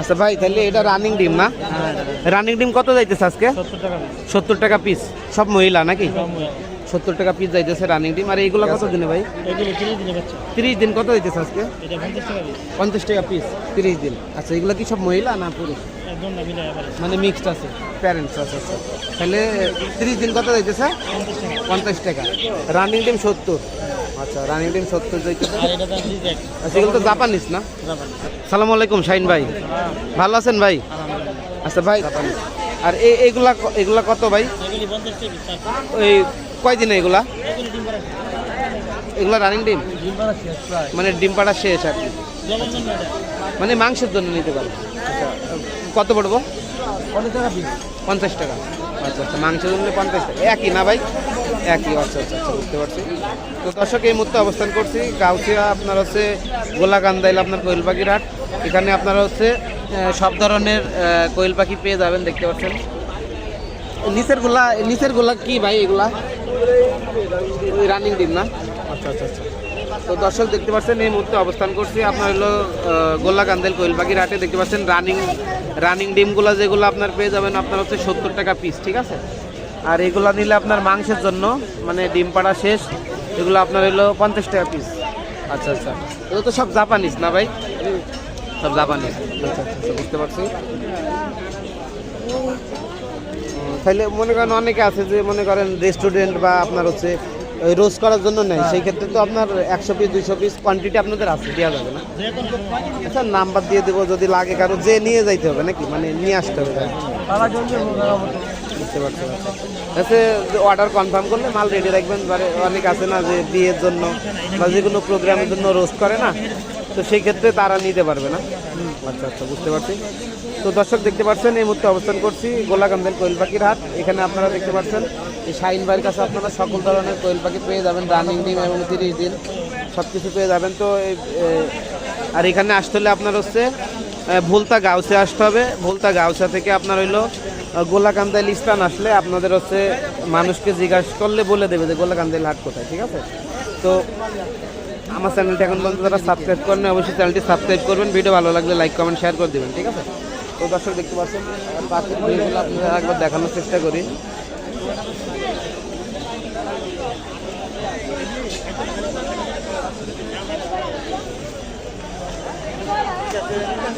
আচ্ছা ভাই তাহলে এটা রানিং ডিম না? রানিং ডিম কত যাইতেছে আজকে? সত্তর টাকা পিস সব মহিলা নাকি? সত্তর টাকা পিস যাইতেছে রানিং ডিম। আর এইগুলো কত দিনে ভাই? তিরিশ দিন কত দিতেছে আজকে? পঞ্চাশ টাকা পিস তিরিশ দিন। আচ্ছা এগুলো কি সব মহিলা না পুরুষ? মানে মিক্সড আছে প্যারেন্টস আছে আচ্ছা। তাহলে তিরিশ দিন কত যাইতেছে? পঞ্চাশ টাকা। রানিং ডিম সত্তর। আচ্ছা রানিং ডিম সত্তর দাম রিজেক্ট আচ্ছা এগুলো তো জাপানিস না? সালাম আলাইকুম শাহিন ভাই। ভালো আছেন ভাই? আচ্ছা ভাই আর এই এইগুলা এগুলা কত ভাই? ওই কয় দিনে এগুলা এগুলি রানিং ডিম মানে ডিম পাড়া শেষ আর কি। মানে মাংসের জন্য নিতে পারব আচ্ছা কত পড়ব? পঞ্চাশ টাকা পঞ্চাশ টাকা। আচ্ছা আচ্ছা মাংসের জন্য পঞ্চাশ টাকা। একই না ভাই? একই আচ্ছা আচ্ছা আচ্ছা বুঝতে পারছি। তো দর্শক এই মুহূর্তে অবস্থান করছি। গাউসিয়া আপনার হচ্ছে গোলাকান্দাইল আপনার কোয়েল পাখির হাট এখানে আপনারা হচ্ছে সব ধরনের কোয়েল পাখি পেয়ে যাবেন দেখতে পাচ্ছেন। নিচেরগুলা নিচের গোলা কি ভাই এগুলা? ওই রানিং ডিম না? আচ্ছা আচ্ছা আচ্ছা। তো দর্শক দেখতে পাচ্ছেন এই মুহূর্তে অবস্থান করছি। আপনার হলো গোল্লা কান্দেল কোয়েল পাখির হাটে দেখতে পাচ্ছেন রানিং রানিং ডিমগুলো যেগুলো আপনার পেয়ে যাবেন আপনার হচ্ছে সত্তর টাকা পিস ঠিক আছে? আর এগুলা নিলে আপনার মাংসের জন্য মানে ডিম পাড়া শেষ এগুলো আপনার হলো পঞ্চাশ টাকা পিস আচ্ছা আচ্ছা। এগুলো তো সব জাপানিজ না ভাই? সব জাপানিজ আচ্ছা আচ্ছা আচ্ছা, বুঝতে পারছি। তাহলে মনে করেন অনেকে আছে যে মনে করেন রেস্টুরেন্ট বা আপনার হচ্ছে ওই রোজ করার জন্য নেয়। সেই ক্ষেত্রে তো আপনার একশো পিস দুইশো পিস কোয়ান্টিটি আপনাদের আছে দেওয়া যাবে না। আচ্ছা নাম্বার দিয়ে দেবো যদি লাগে কারও যে নিয়ে যাইতে হবে নাকি? মানে নিয়ে আসতে হবে। বুঝতে পারছি আচ্ছা অর্ডার কনফার্ম করলে মাল রেডি রাখবেন অনেক আছে না যে বিয়ের জন্য বা যে কোনো প্রোগ্রামের জন্য রোস্ট করে না, তো সেই ক্ষেত্রে তারা নিতে পারবে না। আচ্ছা আচ্ছা বুঝতে পারছি। তো দর্শক দেখতে পাচ্ছেন, এই মুহূর্তে অবস্থান করছি গোলাকান্দেল কোয়েল পাখির হাট। এখানে আপনারা দেখতে পাচ্ছেন, এই শাহিন ভাইয়ের কাছে আপনারা সকল ধরনের কোয়েল পাখি পেয়ে যাবেন রানিং ডিম এবং তিরিশ দিন সব কিছু পেয়ে যাবেন। তো আর এখানে আসতে হলে আপনার হচ্ছে ভুলতা গাউসে আসতে হবে। ভুলতা গাউসা থেকে আপনার হইল গোলাকান্দাইল স্থান আসলে আপনাদের হচ্ছে মানুষকে জিজ্ঞাসা করলে বলে দেবে যে গোলাকান্দাইল হাট কোথায়, ঠিক আছে? তো আমার চ্যানেলটি এখন পর্যন্ত যারা সাবস্ক্রাইব করেন অবশ্যই চ্যানেলটি সাবস্ক্রাইব করবেন। ভিডিও ভালো লাগলে লাইক, কমেন্ট শেয়ার করে দেবেন, ঠিক আছে? তো দর্শক দেখতে পাচ্ছেন পাশের আপনারা একবার দেখানোর চেষ্টা করি।